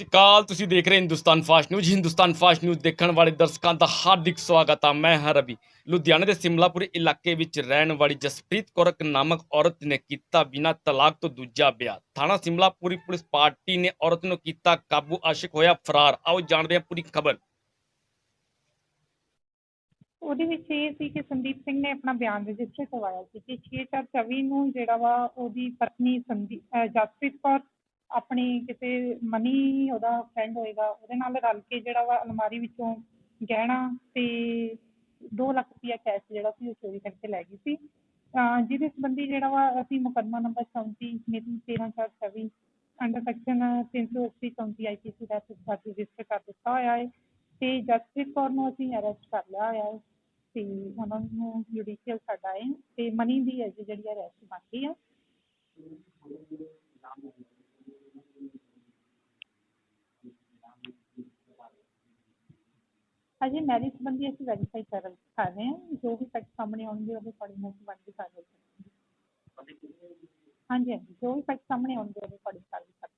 ਅਕਾਲ ਤੁਸੀਂ ਦੇਖ ਰਹੇ Hindustan fast news. Hindustan fast news ਦੇਖਣ ਵਾਲੇ ਦਰਸ਼ਕਾਂ ਦਾ ਹਾਰਦਿਕ ਸਵਾਗਤ ਹੈ ਮੈਂ ਹਾਂ ਰਵੀ। ਲੁਧਿਆਣਾ ਦੇ ਸਿਮਲਾਪੁਰ ਇਲਾਕੇ ਵਿੱਚ ਰਹਿਣ ਵਾਲੀ ਜਸਪ੍ਰੀਤ ਕੌਰ ਨਾਮਕ ਔਰਤ ਨੇ ਕੀਤਾ ਬਿਨਾਂ ਤਲਾਕ ਤੋਂ ਦੂਜਾ ਵਿਆਹ। ਥਾਣਾ ਸਿਮਲਾਪੁਰੀ ਪੁਲਿਸ ਪਾਰਟੀ ਨੇ ਔਰਤ ਨੂੰ ਕੀਤਾ ਕਾਬੂ, ਆਸ਼ਿਕ ਹੋਇਆ ਫਰਾਰ। ਆਓ ਜਾਣਦੇ ਹਾਂ ਪੂਰੀ ਖਬਰ। ਉਹਦੇ ਵਿੱਚ ਇਹ ਸੀ ਕਿ ਸੰਦੀਪ ਸਿੰਘ ਨੇ ਆਪਣਾ ਬਿਆਨ ਰਜਿਸਟਰ ਕਰਵਾਇਆ ਸੀ ਕਿ 6424 ਨੂੰ ਜਿਹੜਾ ਵਾ ਉਹਦੀ ਪਤਨੀ ਸੰਦੀਪ ਜਸਪ੍ਰੀਤ ਕੌਰ ਆਪਣੀ ਕਿਸੇ ਮਨੀ ਉਹਦਾ ਫਰੈਂਡ ਹੋਏਗਾ, ਉਹਦੇ ਨਾਲ ਰਲ ਕੇ ਜਿਹੜਾ ਵਾ ਅਲਮਾਰੀ ਵਿੱਚੋਂ ਗਹਿਣਾ ਤੇ 2 ਲੱਖ ਰੁਪਇਆ ਕੈਸ਼ ਜਿਹੜਾ ਸੀ ਉਹ ਚੋਰੀ ਕਰਕੇ ਲੈ ਗਈ ਸੀ। ਜਿਹਦੇ ਸੰਬੰਧੀ ਜਿਹੜਾ ਵਾ ਅਸੀਂ ਮੁਕੱਦਮਾ ਨੰਬਰ 34 ਮਿਤੀ 13424 ਅੰਡਰ ਸੈਕਸ਼ਨ 380 34 ਆਈਪੀਸੀ ਦਾ ਦਰਜ ਰਜਿਸਟਰ ਕਰ ਦਿੱਤਾ ਹੋਇਆ ਹੈ ਤੇ ਜਸਪ੍ਰੀਤ ਕੌਰ ਨੂੰ ਅਸੀਂ ਅਰੈਸਟ ਕਰ ਲਿਆ ਹੋਇਆ ਹੈ ਤੇ ਉਹਨਾਂ ਨੂੰ ਜੁਡੀਸ਼ੀਅਲ ਸਾਡਾ ਹੈ ਤੇ ਮਨੀ ਦੀ ਅਜੇ ਜਿਹੜੀ ਅਰੈਸਟ ਬਾਕੀ ਆ ਅਜੇ ਮੈਰਿਜ ਸੰਬੰਧੀ ਅਸੀਂ ਵੈਰੀਫਾਈ ਕਰ ਕਰ ਰਹੇ ਹਾਂ, ਜੋ ਵੀ ਫੈਕਟ ਸਾਹਮਣੇ ਆਉਣਗੇ, ਉਹਦੇ ਅਕੋਰਡਿੰਗ ਅਸੀਂ ਬਣਦੀ ਕਾਰਵਾਈ ਕਰਾਂਗੇ ਹਾਂਜੀ ਹਾਂਜੀ, ਜੋ ਵੀ ਫੈਕਟ ਸਾਹਮਣੇ ਆਉਣਗੇ, ਉਹਦੇ ਅਕੋਰਡਿੰਗ ਕਾਰਵਾਈ ਕਰਾਂਗੇ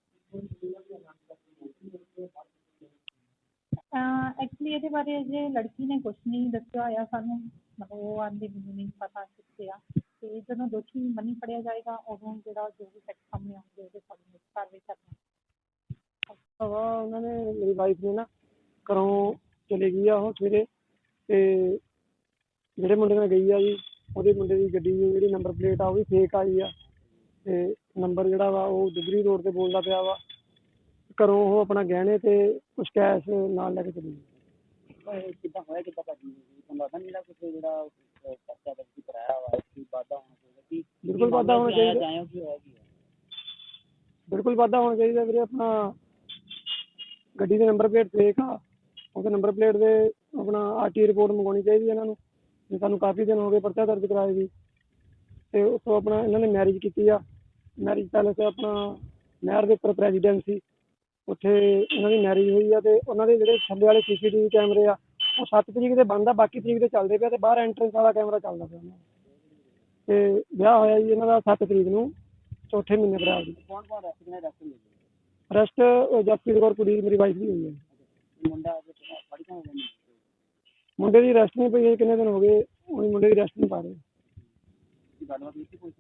ਐਕਚੁਅਲੀ ਇਹਦੇ ਬਾਰੇ ਅਜੇ ਲੜਕੀ ਨੇ ਕੁਝ ਨਹੀਂ ਦੱਸਿਆ ਹੋਇਆ ਸਾਨੂੰ, ਮਤਲਬ ਉਹ ਆਂਦੀ ਮੈਨੂੰ ਨਹੀਂ ਪਤਾ ਕਿੱਥੇ ਆ। ਤੇ ਜਦੋਂ ਦੋਸ਼ੀ ਮਨੀ ਫੜਿਆ ਜਾਏਗਾ, ਉਦੋਂ ਜਿਹੜਾ ਜੋ ਵੀ ਫੈਕਟ ਸਾਹਮਣੇ ਆਉਣਗੇ, ਉਹਦੇ ਅਕੋਰਡਿੰਗ ਕਾਰਵਾਈ ਕਰਾਂਗੇ ਉਹਨਾਂ ਨੇ ਮੇਰੀ ਵਾਈਫ ਨੇ ਨਾ ਘਰੋਂ ਚਲੇ ਗਈ ਆ ਉਹ ਸਵੇਰੇ। ਤੇ ਜਿਹੜੇ ਮੁੰਡੇ ਨਾਲ ਗਈ ਆ ਜੀ ਉਹਦੇ ਮੁੰਡੇ ਦੀ ਗੱਡੀ ਦੀ ਜਿਹੜੀ ਨੰਬਰ ਪਲੇਟ ਆ ਉਹ ਵੀ ਫੇਕ ਆਈ ਆ। ਤੇ ਨੰਬਰ ਜਿਹੜਾ ਵਾ ਉਹ ਦੁਗਰੀ ਰੋਡ ਤੇ ਬੋਲਦਾ ਪਿਆ ਵਾ। ਘਰੋਂ ਉਹ ਆਪਣਾ ਗਹਿਣੇ ਤੇ ਕੁਝ ਕੈਸ਼ ਨਾਲ ਲੈ ਕੇ ਚਲੀ ਗਈ। ਕਿੱਦਾਂ ਹੋਇਆ ਕਿੱਦਾਂ ਭਾਜੀ? ਤੁਹਾਨੂੰ ਲੱਗਦਾ ਨਹੀਂ ਕੁਝ ਜਿਹੜਾ ਅਹ, ਪਰਚਾ ਦਰਜ ਕਰਾਇਆ ਵਾ ਕੀ ਵਾਧਾ ਹੋਣਾ ਚਾਹੀਦਾ ਕੀ ਬਿਲਕੁਲ ਵਾਧਾ ਹੋਣਾ ਚਾਹੀਦਾ। ਜਾਇਓ ਕੀ ਹੋਇਆ ਕੀ ਹੈ ਬਿਲਕੁਲ ਵਾਧਾ ਹੋਣਾ ਚਾਹੀਦਾ ਵੀਰੇ ਆਪਣਾ ਗੱਡੀ ਦੇ ਨੰਬਰ ਪਲੇਟ ਫੇਕ ਆ। ਉਹਦੇ ਨੰਬਰ ਪਲੇਟ ਦੇ ਆਪਣਾ ਆਰਟੀ ਰਿਪੋਰਟ ਮੰਗਾਉਣੀ ਚਾਹੀਦੀ ਹੈ ਇਹਨਾਂ ਨੂੰ ਜੇ ਸਾਨੂੰ ਕਾਫੀ ਦਿਨ ਹੋ ਗਏ ਪਰਚਾ ਦਰਜ ਕਰਾਏ ਵੀ। ਤੇ ਉਸ ਤੋਂ ਆਪਣਾ ਇਹਨਾਂ ਨੇ ਮੈਰਿਜ ਕੀਤੀ ਆ। ਮੈਰਿਜ ਪੈਲੇਸ ਆਪਣਾ ਨਹਿਰ ਦੇ ਉੱਪਰ ਪ੍ਰੈਜ਼ੀਡੈਂਟ ਸੀ। ਉੱਥੇ ਇਹਨਾਂ ਦੀ ਮੈਰਿਜ ਹੋਈ ਆ ਤੇ ਉਹਨਾਂ ਦੇ ਜਿਹੜੇ ਥੱਲੇ ਵਾਲੇ ਸੀਸੀਟੀਵੀ ਕੈਮਰੇ ਆ ਉਹ 7 ਤਰੀਕ ਦੇ ਬੰਦ ਆ ਬਾਕੀ ਤਰੀਕ ਦੇ ਚੱਲਦੇ ਪਿਆ ਤੇ ਬਾਹਰ ਐਂਟਰੈਂਸ ਵਾਲਾ ਕੈਮਰਾ ਚੱਲਦਾ ਪਿਆ ਉਹਨਾਂ। ਤੇ ਵਿਆਹ ਹੋਇਆ ਜੀ ਇਹਨਾਂ ਦਾ 7 ਤਰੀਕ ਨੂੰ ਚੌਥੇ ਮਹੀਨੇ ਅਪ੍ਰੈਲ ਦੀ ਕੌਣ ਕੌਣ ਰੈਸਟ ਕਿਨੇ ਰੈਸਟ ਰੈਸਟ ਜਸਪ੍ਰੀਤ ਕੌਰ ਕੁੜੀ ਮੇਰੀ ਵਾਈਫ ਦੀ ਹੋਈ ਹੈ ਮੁੰਡਾ ਅੱਜ ਫੜੀ ਕਿਉਂ ਗਿਆ ਮੁੰਡੇ ਦੀ ਰੈਸਟ ਨਹੀਂ ਪਈ ਹੈ ਕਿੰਨੇ ਦਿਨ ਹੋ ਗਏ? ਉਹ ਮੁੰਡੇ ਦੀ ਰੈਸਟ ਨਹੀਂ ਪਾ ਰਹੇ। ਗੱਲਬਾਤ ਕੀਤੀ ਕੋਈ